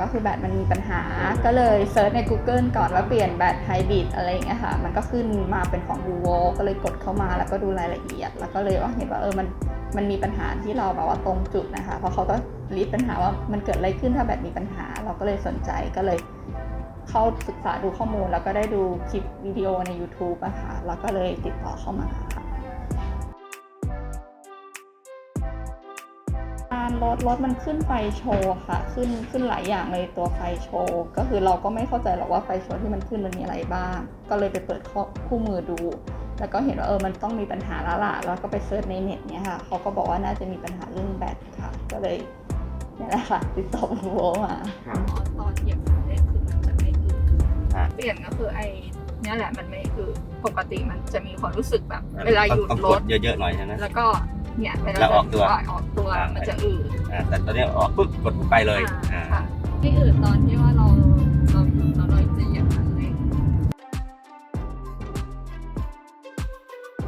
ก็คือแบตมันมีปัญหา ก็เลยเซิร์ชใน Google ก่อนว่าเปลี่ยนแบตไฮบริดอะไรอย่างเงี้ยค่ะ มันก็ขึ้นมาเป็นของ d u o ก็เลยกดเข้ามาแล้วก็ดูรายละเอียด แล้วก็เลยว่าเห็นว่าเออมันมันมีปัญหาที่เราแบบว่าตรงจุดนะคะ เพราะเขาก็ลิสต์ปัญหาว่ามันเกิดอะไรขึ้นถ้าแบตมีปัญหา เราก็เลยสนใจก็เลยเข้าศึกษาดูข้อมูล แล้วก็ได้ดูคลิปวิดีโอใน YouTube อะค่ะแล้วก็เลยติดต่อเข้ามาค่ะารรถรถมันขึ้นไฟโชว์ค่ะ ขึ้นขึ้นหลายอย่างเลยตัวไฟโชว์ก็คือเราก็ไม่เข้าใจหรอกว่าไฟโชว์ที่มันขึ้นมันมีอะไรบ้าง ก็เลยไปเปิดข้อคู่มือดู แล้วก็เห็นว่าเออมันต้องมีปัญหาแล้วล่ะแล้วก็ไปเซิร์ชในเน็ตเนี่ยค่ะเขาก็บอกว่าน่าจะมีปัญหาเรื่องแบตค่ะ ก็เลยเนี่ยแหละค่ะติดต่อบูโวมาครับตอนเหยียบคันเร่งคือมันจะไม่อืดอะเปลี่ยนก็คือไอ้เนี่ยแหละมันไม่อืดปกติมันจะมีความรู้สึกแบบ เวลาหยุดต้องรกถดเยอะๆหน่อยใช่ไหมแล้วก็ เนี่ยเวลาแล้วออกตัวปล่ยออกตัวอ่ามัมันจะอืดอ่าแต่ตอนนี้ออกปุ๊บกดไปเลยอ่าค่ะที่อื่นตอนที่ว่าเราเราหยุดแล้วเราจะเหยียบคันเร่ง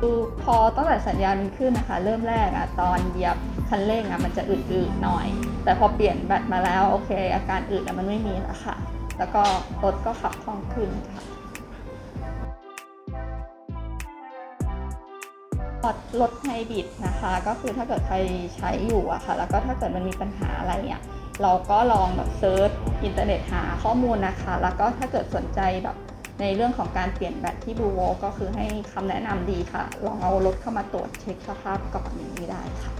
คือพอตั้งแต่สัญญาณมันขึ้นนะคะ เริ่มแรกอะตอนเหยียบคันเร่งอะมันจะอืดๆหน่อย แต่พอเปลี่ยนแบตมาแล้วโอเค อาการอืดอะมันไม่มีแล้วค่ะ แล้วก็รถก็ขับคล่องขึ้นค่ะ รถไฮบริดนะคะ ก็คือถ้าเกิดใครใช้อยู่อะค่ะ แล้วก็ถ้าเกิดมันมีปัญหาอะไรเนี่ยเราก็ลองแบบเซิร์ชอินเทอร์เน็ตหาข้อมูลนะคะ แล้วก็ถ้าเกิดสนใจแบบในเรื่องของการเปลี่ยนแบตที่บูโวก็คือให้คำแนะนำดีค่ะ ลองเอารถเข้ามาตรวจเช็คสภาพก่อนอย่างนี้ได้ค่ะ